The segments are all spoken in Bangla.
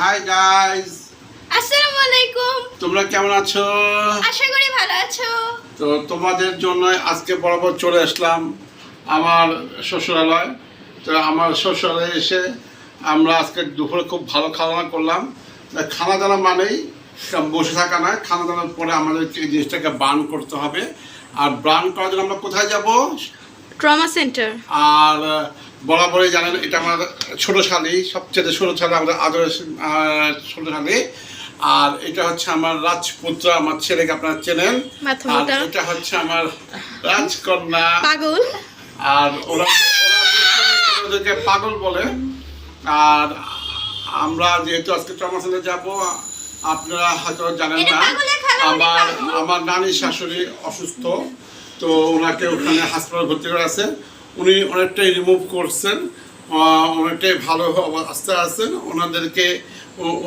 হাই গাইস আসসালামু আলাইকুম তোমরা কেমন আছো? আশা করি ভালো আছো। তো তোমাদের জন্য আজকে বরাবর চলে আসলাম আমার শ্বশুরালয়। তো আমার শ্বশুরালয়ে এসে আমরা আজকে দুপুরে খুব ভালো খাওয়া দাওয়া করলাম। খানা দানা মানেই বসে থাকা নয় খানা দানার পরে আমাদেরকে এই জিনিসটাকে বার্ন করতে হবে। আর বার্ন করার জন্য আমরা কোথায় যাব? Trauma centre. আর বরাবরই জানেন এটা আমার ছোট শালি সবচেয়ে ছোট শালি আমাদের আদরের আহ, ছোট শালি। আর এটা হচ্ছে আমার রাজপুত্র আমার ছেলেকে আপনারা চেনেন। আর এটা হচ্ছে আমার রাজকন্যা। পাগল। আর ওরা ওদেরকে পাগল বলে। আর আমরা যেহেতু আজকে ট্রমাসেলে যাব আপনারা হয়তো জানেন না আমার আমার নানি শাশুড়ি অসুস্থ তো ওনাকে ওখানে হাসপাতাল ভর্তি করে আছে। উনি অনেকটাই রিমুভ করছেন অনেকটাই ভালো অবস্থা আছেন। ওনাদেরকে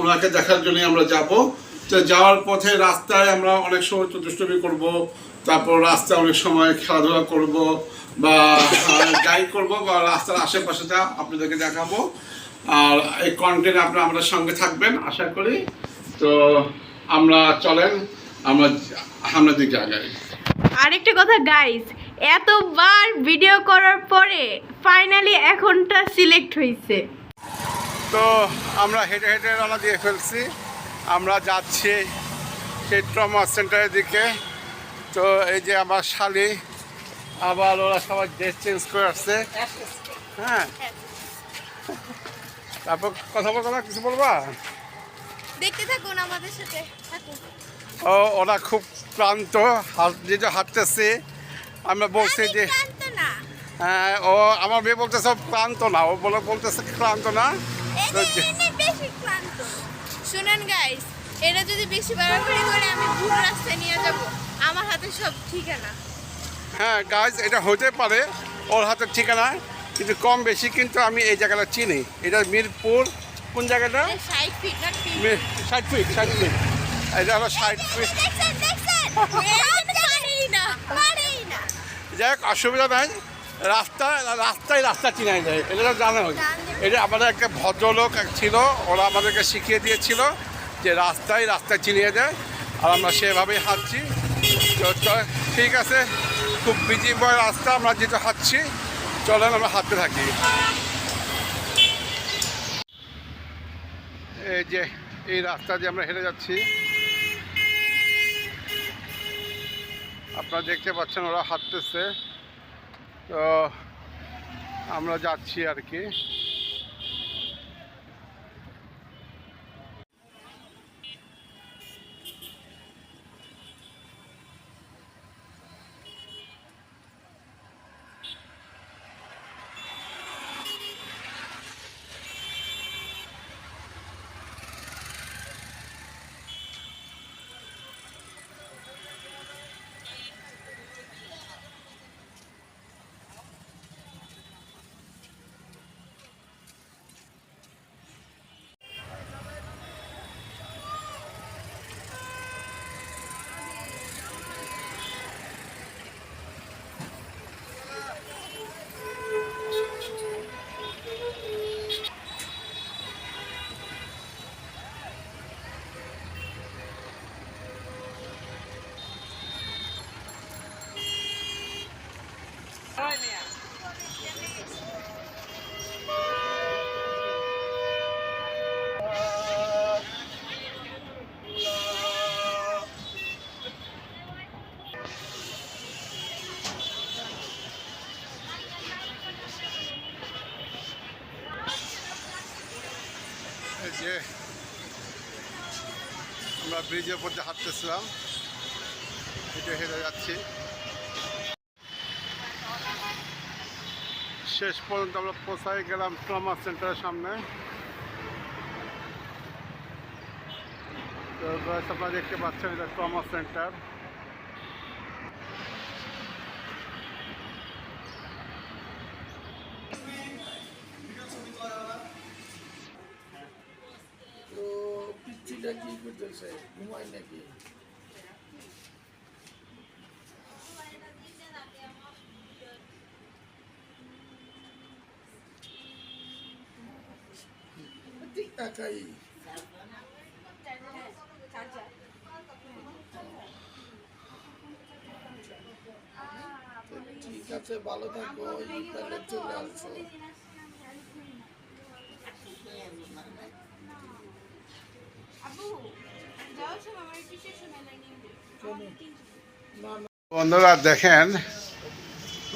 ওনাকে দেখার জন্য আমরা যাব। তো যাওয়ার পথে রাস্তায় আমরা অনেক সময় দুষ্টমি করব, তারপর রাস্তায় অনেক সময় খেলাধুলা করব বা গাইড করব বা রাস্তার আশেপাশেটা আপনাদেরকে দেখাবো। আর এই কন্টেন্ট আপনারা আমাদের সঙ্গে থাকবেন, আশা করি। তো আমরা চলেন, আমরা দিকে আগাই। আরেকটা কথা গাইস এতবার ভিডিও করার পরে ফাইনালি এখনটা সিলেক্ট হয়েছে তো আমরা হেঁটে হেঁটে রওনা দিয়ে ফেলছি। আমরা যাচ্ছি সেই ট্রমা সেন্টারের দিকে। তো এই যে আমার শালি আবার ওরা সবাই ড্রেস চেঞ্জ করে আসছে। হ্যাঁ। তারপর কথা বলব না কিছু বলবা? দেখতে থাকুন আমাদের সাথে থাকুন। ও ওরা খুব ক্লান্ত হাত যেটা হাঁটতেছে। আমরা বলছি যে হ্যাঁ, ও আমার মেয়ে বলতেছে ক্লান্ত না ও বলে বলতেছে ক্লান্ত না? শুনেন গাইস যদি বেশি বাড়াবাড়ি করে আমি ভুল রাস্তায় নিয়ে যাব। আমার হাতে সব ঠিকানা। হ্যাঁ গাছ এটা হতে পারে ওর হাতের ঠিকানা কিন্তু কম বেশি কিন্তু আমি এই জায়গাটা চিনি। এটা মিরপুর কোন জায়গাটা? ষাট ফিট ষাট ফিট ষাট ফিট এটা হলো ষাট ফিট দেখছেন দেখছেন পারি না পারি না যাই হোক অসুবিধা নাই। রাস্তা রাস্তায় রাস্তা চিনাই যায় এটা তো হয় এটা আমাদের একটা ভদ্রলোক ছিল ওরা আমাদেরকে শিখিয়ে দিয়েছিল যে রাস্তায় রাস্তা চিনিয়ে দেয় আর আমরা সেভাবেই হাঁটছি। তো ঠিক আছে খুব বিজি বয় রাস্তা আমরা যেটা হাঁটছি চলেন আমরা হাঁটতে থাকি। এই যে এই রাস্তা দিয়ে আমরা হেঁটে যাচ্ছি। আপনারা দেখতে পাচ্ছেন ওরা হাঁটতেছে। তো আমরা যাচ্ছি আর কি। যে আমরা ব্রিজের উপর দিয়ে হাঁটতেছিলাম। হেঁটে হেঁটে যাচ্ছি। শেষ পর্যন্ত আমরা পৌঁছাই গেলাম ট্রমা সেন্টারের সামনে। তো আপনারা দেখতে পাচ্ছেন এটা ট্রমা সেন্টার তো পিচ্ছিটা কি করতেছে? ঘুমায় নাকি? ঠিক ঠিক আছে ভালো থাকো চলে আসো। বন্ধুরা দেখেন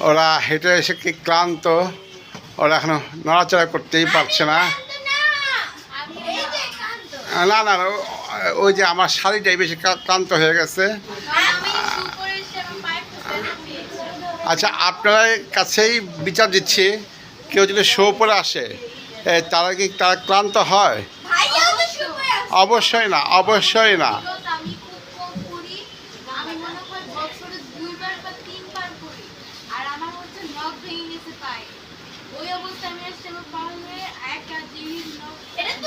ওরা হেঁটে এসে কি ক্লান্ত ওরা এখনও নড়াচড়া করতেই পারছে না। না না ওই যে আমার শাড়িটাই বেশি ক্লান্ত হয়ে গেছে। আচ্ছা আপনার কাছেই বিচার দিচ্ছি কেউ যদি শো পরে আসে তারা কি তারা ক্লান্ত হয়? অবশ্যই না অবশ্যই না আমি খুব কম করি আমি মনে করি বছরে দুইবার বা তিনবার করি আর আমার হচ্ছে নখ ভেঙে গেছে পায়ে ওই অবস্থায় আমি আসছে আমার পা হয়ে একটা জিনিস নখ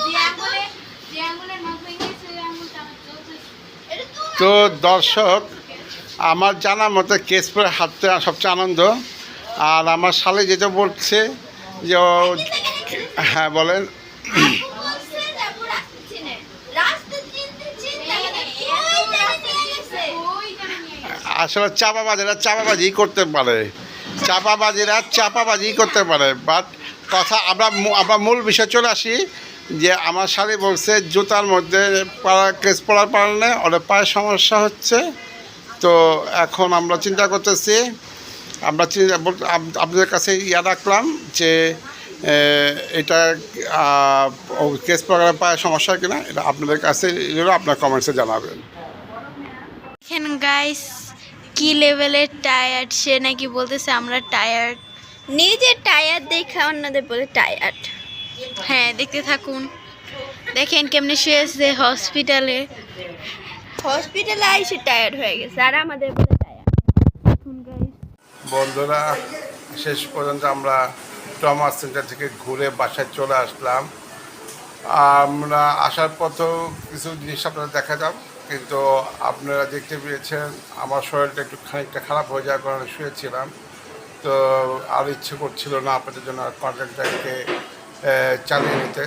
যে আঙুলে যে আঙুলে নখ ভেঙে গেছে ওই আঙুলটা আমার চলছে তো দর্শক, আমার জানা মতে কেস পরে হাঁটতে সবচেয়ে আনন্দ। আর আমার সালে যেটা বলছে যে হ্যাঁ বলেন। আসলে চাপাবাজিরা চাপাবাজি করতে পারে। চাপাবাজিরা চাপাবাজি করতে পারে বাট কথা, আমরা আমরা মূল বিষয় চলে আসি যে আমার শালি বলছে জুতার মধ্যে পড়া, কেস পড়ার কারণে ওদের পায়ের সমস্যা হচ্ছে। তো এখন আমরা চিন্তা করতেছি, আমরা আপনাদের কাছে ইয়া রাখলাম যে এটা কেস পড়ার পায়ে সমস্যা কিনা, এটা আপনাদের কাছে আপনার কমেন্টসে জানাবেন। গাইস কি লেভেলের টায়ার্ড সে নাকি বলতেছে আমরা টায়ার্ড নিজে টায়ার দেখে অন্যদের বলে টায়ার্ড। হ্যাঁ দেখতে থাকুন। দেখেন কেমনে শুয়েছে হসপিটালে হসপিটালে আইসে টায়ার্ড হয়ে গেছে আর আমাদের বলে গাইস বন্ধুরা শেষ পর্যন্ত আমরা ট্রমা সেন্টার থেকে ঘুরে বাসায় চলে আসলাম। আমরা আসার পথেও কিছু জিনিস আপনারা দেখা যাব কিন্তু আপনারা দেখতে পেয়েছেন আমার শরীরটা একটু খানিকটা খারাপ হয়ে যাওয়ার কারণে শুয়েছিলাম। তো আর ইচ্ছে করছিল না আপনাদের জন্য কন্টেন্টটাকে চালিয়ে নিতে।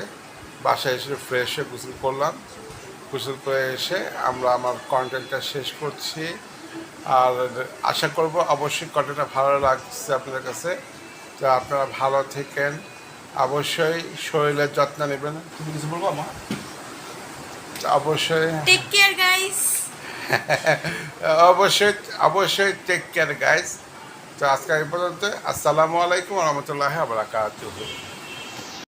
বাসায় এসে ফ্রেশ হয়ে গোসল করলাম। গোসল করে এসে আমরা আমার কন্টেন্টটা শেষ করছি। আর আশা করব অবশ্যই কন্টেন্টটা ভালো লাগছে আপনাদের কাছে। তো আপনারা ভালো থেকেন। অবশ্যই শরীরের যত্ন নেবেন। তুমি কিছু বলব আমার অবশ্যই টেক কেয়ার গাইস অবশ্যই অবশ্যই টেক কেয়ার গাইজ তো আজকে এই পর্যন্ত আসসালামু আলাইকুম রহমতুল্লাহ আবরাকাতুহ